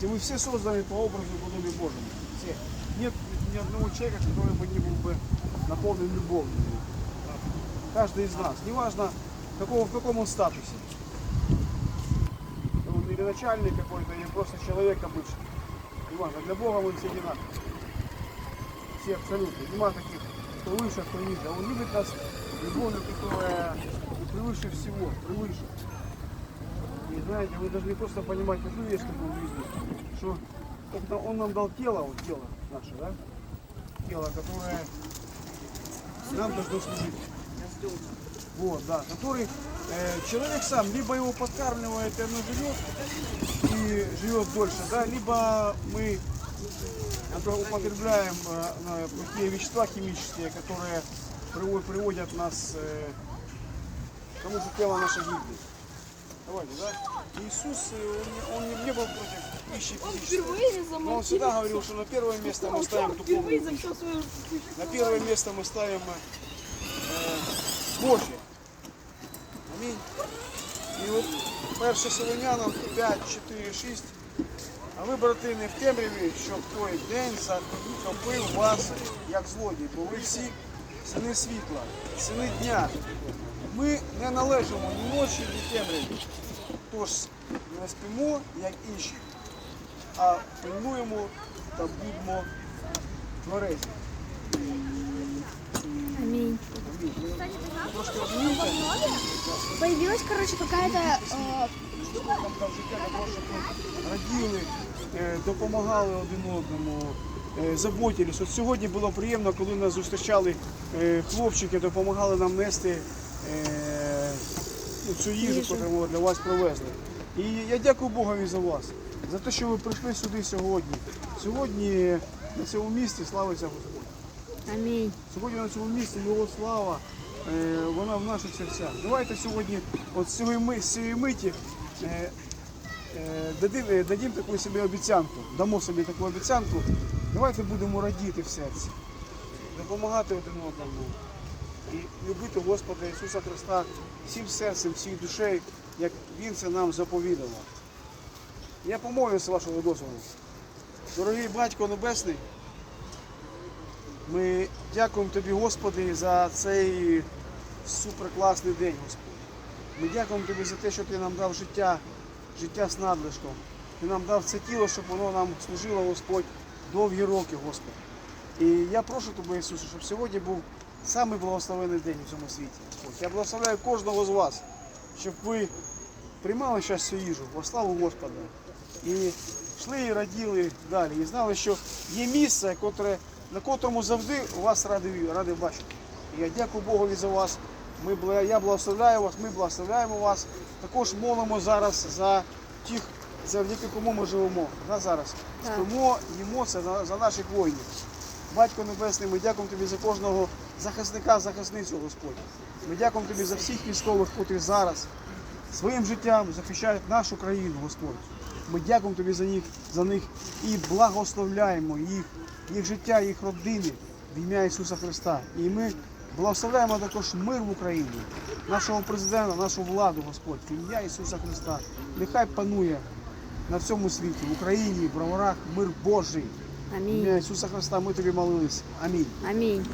Знаете, мы все созданы по образу и подобию Божьему. Все. Нет ни одного человека, который бы не был бы наполнен любовью. Каждый из нас. Неважно, какого, в каком он статусе. Он или начальник какой-то, или просто человек обычный. Неважно, для Бога мы все одинаковые. Все абсолютно. Нема таких, кто выше, кто ниже. Он любит нас любовью, которая превыше всего, превыше. И знаете, вы должны просто понимать одну вещь такую в жизни, что нам- он нам дал тело, вот тело наше, да? Тело, которое нам должно служить. Вот, да, который э, человек сам либо его подкармливает и оно живет и живет дольше, да, либо мы это употребляем э, плохие вещества химические, которые приво- приводят нас э, к тому, что тело наше гибнет. Давайте, да? Иисус, э, он не, он не- не был против пищи физической. Впервые Но он замочили. всегда говорил, что на первое место мы ставим Впервые духовную за все свое на первое место мы ставим е, Божє. Амінь. І от 1 Солонянам 5, 4, 6. А ви, брати, не в темряві, щоб той день захопив вас, як злодій, бо ви всі сини світла, сини дня. Ми не належимо ні ночі, ні темряві. Тож не спимо, як інші, а пильнуємо та будемо тверезі. Аминь. Появилась, короче, какая-то... э, раділи, е, допомагали один одному, е, заботились. От сьогодні було приємно, коли нас зустрічали е, хлопчики, допомагали нам нести цю їжу, яку для вас привезли. І я дякую Богові за вас, за те, що ви прийшли сюди сьогодні. Сьогодні на цьому місці славиться Господь. Аминь. Сьогодні на цьому місці його слава, е, вона в наших серцях. Давайте сьогодні, от з цієї, миті, е, е, дадим, е, таку собі обіцянку, дамо собі таку обіцянку. Давайте будемо радіти в серці, допомагати один одному і любити Господа Ісуса Христа всім серцем, всією душею, як Він це нам заповідував. Я помолюся з вашого дозволу. Дорогий Батько Небесний, ми дякуємо Тобі, Господи, за цей суперкласний день, Господи. Ми дякуємо Тобі за те, що Ти нам дав життя, життя з надлишком. Ти нам дав це тіло, щоб воно нам служило, Господь, довгі роки, Господи. І я прошу Тебе, Ісусе, щоб сьогодні був самий благословений день у цьому світі. Я благословляю кожного з вас, щоб ви приймали цю їжу во славу Господа. І йшли і раділи далі. І знали, що є місце, котре, на котрому завжди вас радий, радий бачити. І я дякую Богові за вас. Ми, я благословляю вас, ми благословляємо вас. Також молимо зараз за тих, завдяки кому ми живемо. Да, зараз. Спимо, їмо це за, за наших воїнів. Батько Небесний, ми дякуємо тобі за кожного захисника, захисницю, Господь. Ми дякуємо тобі за всіх військових, котрі зараз своїм життям захищають нашу країну, Господь. Ми дякуємо тобі за них, за них і благословляємо їх, їх життя, їх родини в ім'я Ісуса Христа. І ми благословляємо також мир в Україні, нашого президента, нашу владу, Господь, в ім'я Ісуса Христа. Нехай панує на всьому світі, в Україні, в броварах мир Божий. В ім'я Ісуса Христа ми тобі молились. Амінь. Аминь.